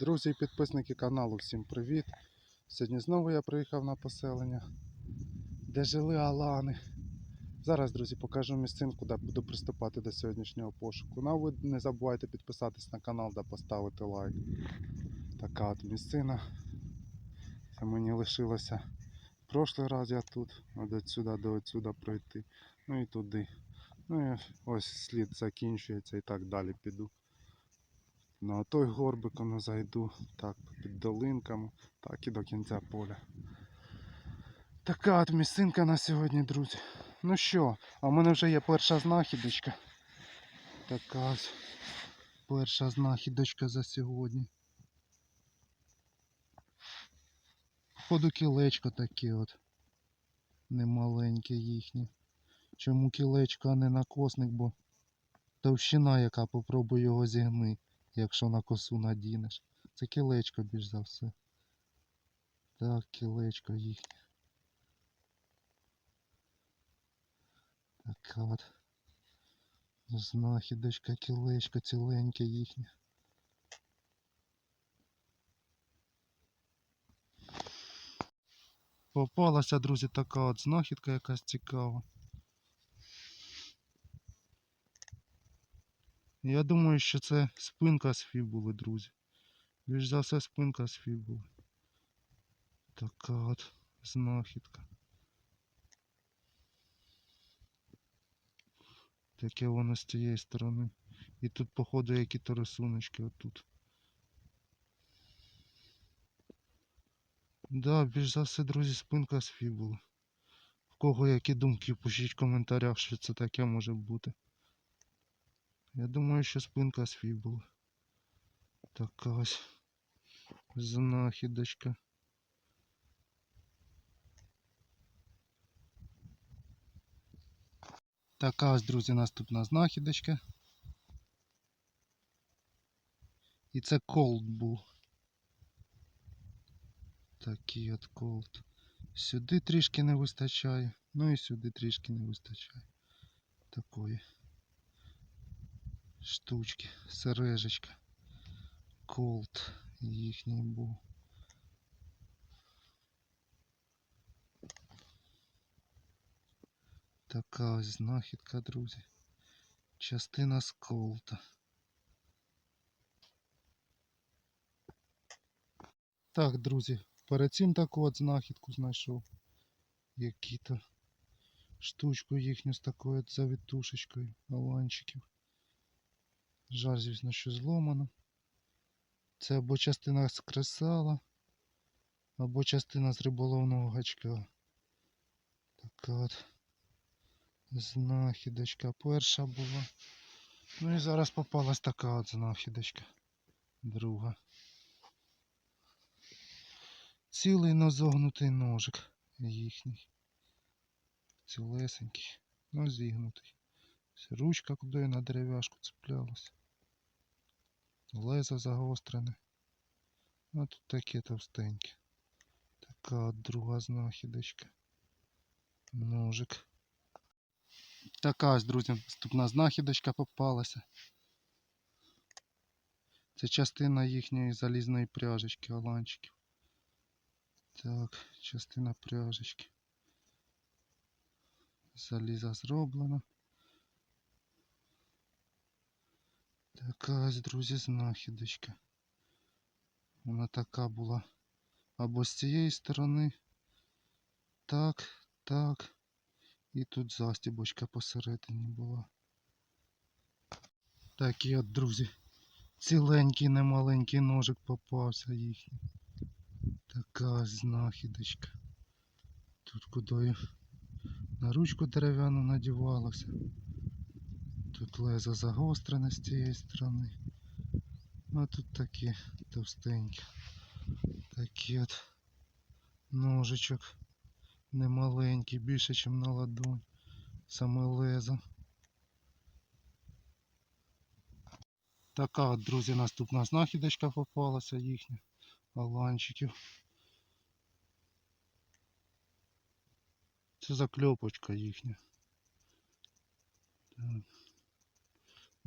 Друзі і підписники каналу, всім привіт! Сьогодні знову я приїхав на поселення, де жили алани. Зараз, друзі, покажу місцинку, де буду приступати до сьогоднішнього пошуку. Ну а ви не забувайте підписатись на канал та поставити лайк. Така от місцина. Це мені лишилося. Прошлий раз я тут, от отсюда до отсюда пройти. Ну і туди. Ну і ось слід закінчується і так далі піду. На той горбик воно зайду, так, під долинками, так і до кінця поля. Така от місцинка на сьогодні, друзі. Ну що, а в мене вже є перша знахідочка. Така ось перша знахідочка за сьогодні. Походу кілечко таке от. Немаленьке їхнє. Чому кілечко, а не накосник, бо товщина, яка попробуй його зігни якщо на косу надінеш. Це кілечко більш за все. Так, кілечко їхнє. Така от. Знахідочка, кілечко ціленьке їхнє. Попалася, друзі, така от знахідка якась цікава. Я думаю, що це спинка з фібули, друзі. Більш за все спинка з фібули. Така от знахідка. Таке воно з цієї сторони. І тут, походу, які-то рисуночки отут. Да, більш за все, друзі, спинка з фібули. В кого які думки, пишіть в коментарях, що це таке може бути. Я думаю, що спинка з фібули. Така ось знахідочка. Така ось, друзі, наступна знахідочка. І це колд був. Такий от колд. Сюди трішки не вистачає, ну і сюди трішки не вистачає. Такої штучки, сережечка. Колд їхній був. Така ось знахідка, друзі. Частина з колта. Так, друзі, перед цим таку от знахідку знайшов. Які-то штучку їхню з такою от завітушечкою аланчиків. Жаль, звісно, що зломано. Це або частина з кресала, або частина з риболовного гачка. Така от знахідочка перша була. Ну і зараз попалась така от знахідочка. Друга. Цілий нозогнутий ножик їхній. Цілесенький, но зігнутий. Ручка куди на дерев'яшку цеплялась. Лезо загострене. А тут таке товстеньке. Така от друга знахідочка. Ножик. Така ось, друзі, наступна знахідочка попалася. Це частина їхньої залізної пряжечки, оланчиків. Так, частина пряжечки. Заліза зроблена. Така друзі, знахідочка. Вона така була або з цієї сторони. Так, так. І тут застібочка посередині була. Такий от, друзі. Ціленький, немаленький ножик попався їхній. Така знахідочка. Тут кудою на ручку дерев'яну надівалося. Тут лезо загострене з цієї сторони. А тут такі товстенькі. Такий от ножичок немаленький, більше, ніж на ладонь. Саме лезо. Така от, друзі, наступна знахідочка попалася їхня. Аланчиків. Це закльопочка їхня. Так.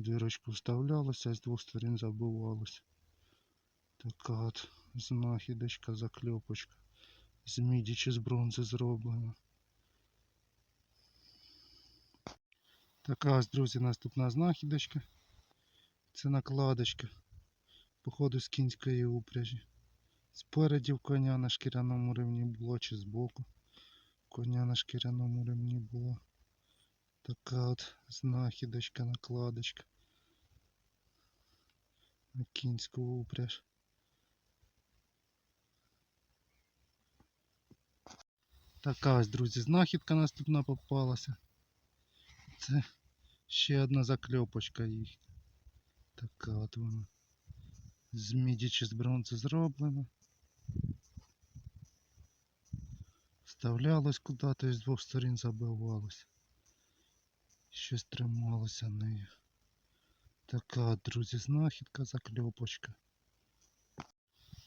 Дирочку вставлялося, з двох сторін забивалося. Така от знахідочка, закльопочка. З міді чи з бронзи зроблена. Така ось, друзі, наступна знахідочка. Це накладочка. Походу з кінської упряжі. Спереді в коня на шкіряному ремні було чи збоку. Коня на шкіряному ремні було. Така от знахідочка, накладочка. На кінську упряж. Така ось, друзі, знахідка наступна попалася. Це ще одна закльопочка їхня. Така от вона. З міді чи з бронзи зроблена. Вставлялось куди-то і з двох сторін забивалось. Щось трималося нею. Така друзі, знахідка, закльопочка.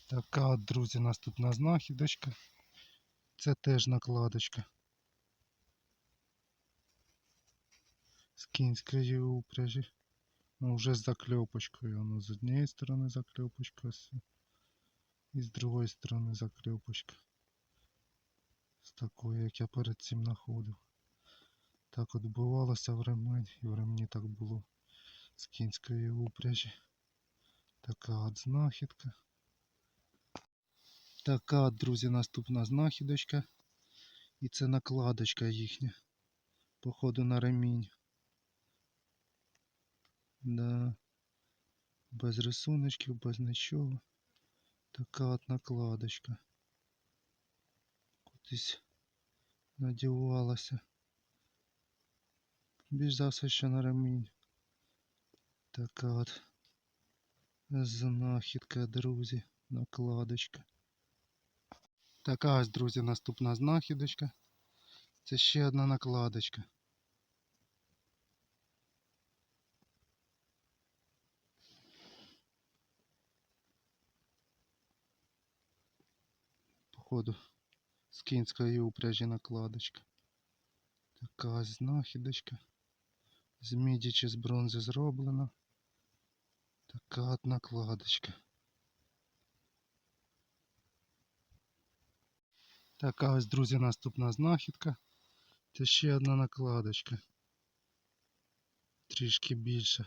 Така друзі, наступна знахідочка. Це теж накладочка. З кінської упряжі. Ну, вже з закльопочкою. Воно з однієї сторони закльопочка. І з другої сторони закльопочка. З такої, як я перед цим знаходив. Так от бувалося в ремень, і в ремні так було з кінської упряжі. Така от знахідка. Така, от, друзі, наступна знахідочка. І це накладочка їхня. Походу на ремінь. Да. Без рисуночків, без нічого. Така от накладочка. Кудись надівалася. Більш за все, що на ремінь. Така от знахідка, друзі, накладочка. Така ось, друзі, наступна знахідочка. Це ще одна накладочка. Походу, з кінської упряжі накладочка. Така ось знахідочка. З міді чи з бронзи зроблена. Така от накладочка. Така ось, друзі, наступна знахідка. Це ще одна накладочка. Трішки більше,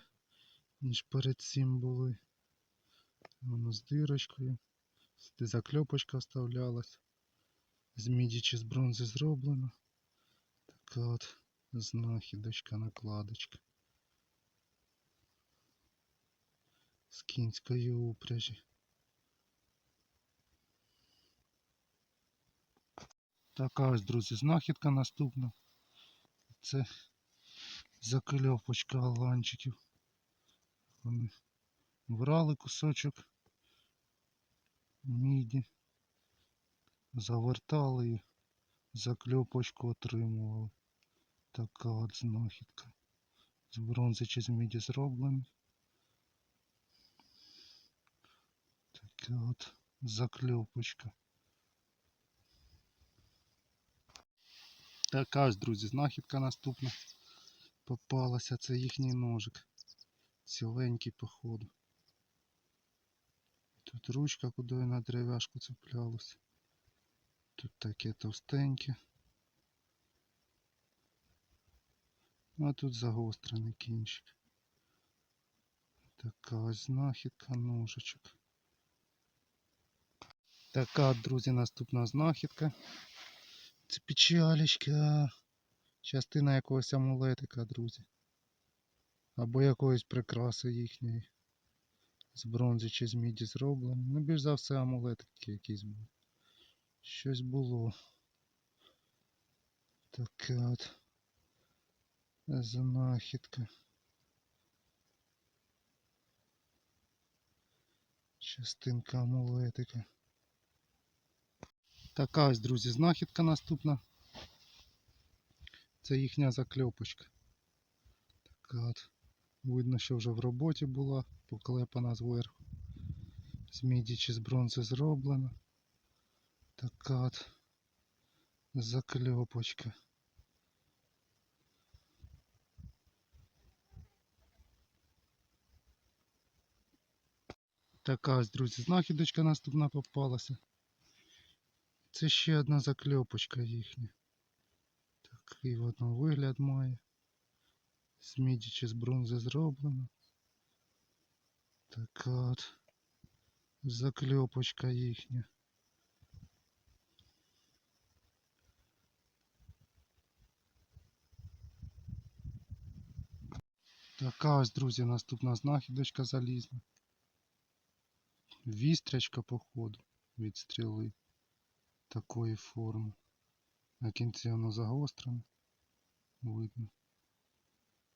ніж перед цим були. Воно з дирочкою. Закльопочка вставлялась. З міді чи з бронзи зроблена. Така от знахідочка, накладочка. З кінської упряжі. Така ось, друзі, знахідка наступна. Це закльопочка аланчиків. Вони брали кусочок міді, завертали і закльопочку отримували. Така от знахідка. З бронзи чи з міді зроблена. Така от закльопочка. Така ось, друзі, знахідка наступна. Попалася, це їхній ножик. Ціленький походу. Тут ручка, куди на дерев'яшку цеплялась. Тут таке товстеньке. Ну, А тут загострений кінчик. Така ось знахідка, ножичок. Така, друзі, наступна знахідка. Це печалечка. Частина якогось амулетика, друзі. Або якоїсь прикраси їхньої. З бронзи чи з міді зроблено. Ну, більш за все амулетики якісь були. Щось було. Така от знахідка. Частинка амулетика. Така ось, друзі, знахідка наступна. Це їхня закльопочка. Така от. Видно, що вже в роботі була, поклепана зверху. З міді чи з бронзи зроблена. Така от закльопочка. Така ось, друзі, знахідочка наступна попалася. Це ще одна закльопочка їхня. Такий воно вигляд має. З міді чи з бронзи зроблено. Така от закльопочка їхня. Така ось, друзі, наступна знахідочка залізна. Вістрячка, походу, від стріли такої форми. На кінці воно загострене. Видно.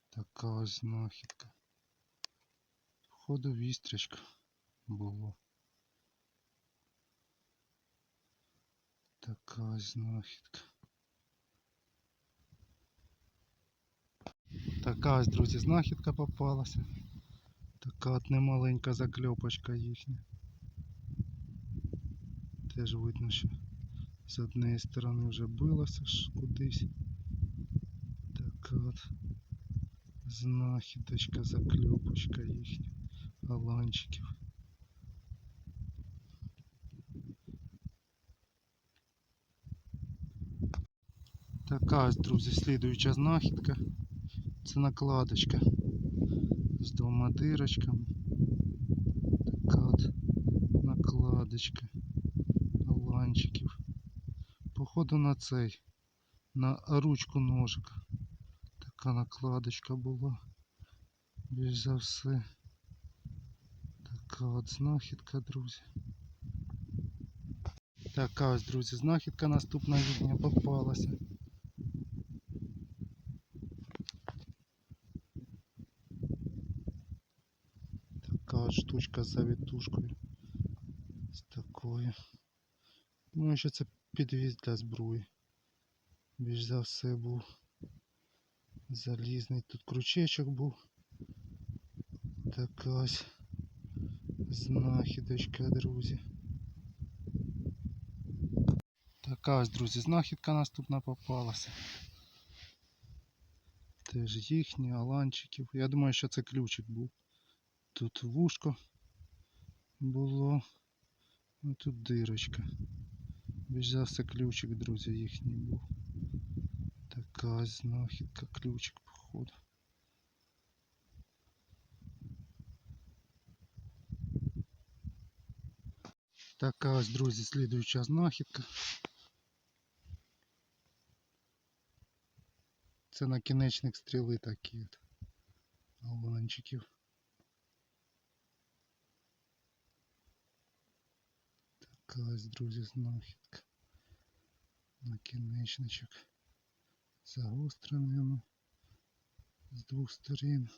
Така ось знахідка. Походу вістрячка було. Така ось знахідка. Така ось, друзі, знахідка попалася. Така от немаленька закльопочка їхня. Теж видно, що з однієї сторони вже билося кудись. Така от знахідочка, закльопочка їхня. Аланчиків. Така ось, друзі, слідуюча знахідка. Це накладочка з двома дирочками. Така от накладочка аланчиків. Походу на цей, на ручку ножика. Така накладочка була. Більш за все. Така от знахідка, друзі. Така ось, друзі, знахідка наступна їхня попалася. Така от штучка з завітушкою. З такою. Думаю, що це підвіз для зброї. Більш за все був залізний. Тут крючечок був. Така ось знахідочка, друзі. Така ось, друзі, знахідка наступна попалася. Теж їхні, аланчиків. Я думаю, що це ключик був. Тут вушко було. Ну тут дирочка. Більш за все ключик, друзі, їхній був. Така знахідка, ключик, походу. Така ось, друзі, слідуюча знахідка. Це накінечник стріли такі от. Аланчиків. Ось, друзі, знахідка. Накінечничок. Загострений воно з двох сторін.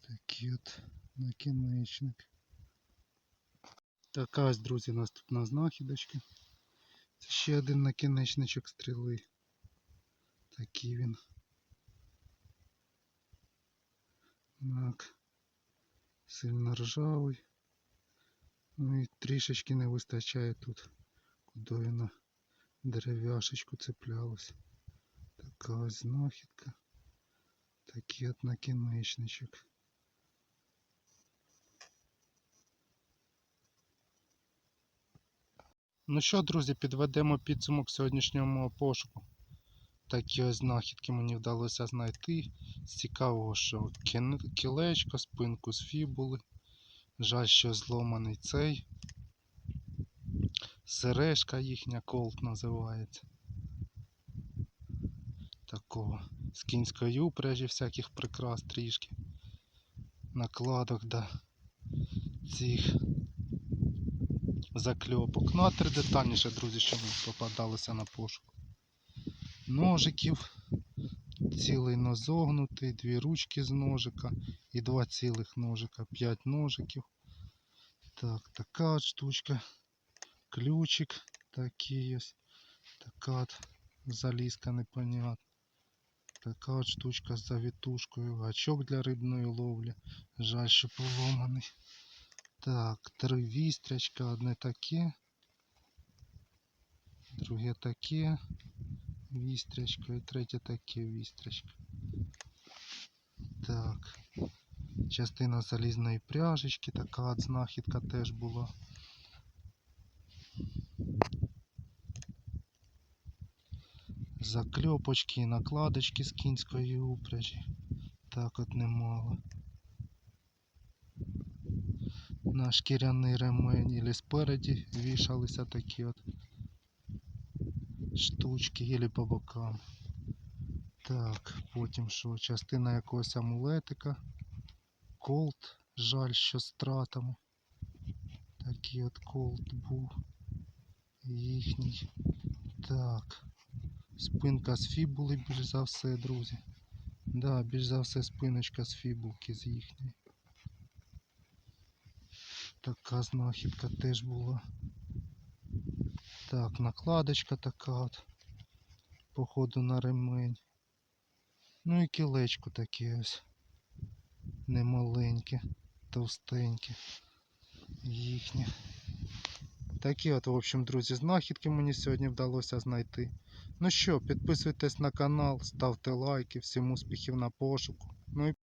Такий от накінечник. Така ось, друзі, наступна знахідочка. Це ще один накінечничок стріли. Такий він. Так. Сильно ржавий. Ну і трішечки не вистачає тут, куди на дерев'яшечку цеплялось. Така ось знахідка. Такий от накінечничок. Ну що, друзі, підведемо підсумок сьогоднішнього пошуку. Такі ось знахідки мені вдалося знайти. З цікавого, що кілечко, спинку з фібули. Жаль, що зломаний цей. Сережка їхня колт називається. Такого з кінської упряжі всяких прикрас трішки. Накладок до цих закльопок. Ну а три детальніше, друзі, що мені попадалося на пошук. Ножиків, цілий нозогнутий, дві ручки з ножика і два цілих ножика, п'ять ножиків. Так, така от штучка. Ключик такий ось. Така от залізка непонятна. Така от штучка з завітушкою. Гачок для рибної ловлі. Жаль, що поломаний. Так, три вістрячка, одне таке. Друге таке. Вістрячка і третє таке вістрячка. Так. Частина залізної пряжечки, така от знахідка теж була. Закльопочки і накладочки з кінської упряжі. Так от немало. На шкіряний ремень і спереді вішалися такі от штучки ілі по бокам. Так, потім що? Частина якогось амулетика. Колт. Жаль, що з тратами. Такий от колт був. Їхній. Так. Спинка з фібули більш за все, друзі. Да, більш за все спиночка з фібулки з їхньої. Така знахідка теж була. Так, накладочка така от. Походу на ремень. Ну і кілечко таке ось. Немаленьке, товстеньке. Їхнє. Такі от, в общем, друзі, знахідки мені сьогодні вдалося знайти. Ну що, підписуйтесь на канал, ставте лайки, всім успіхів на пошуку. Ну і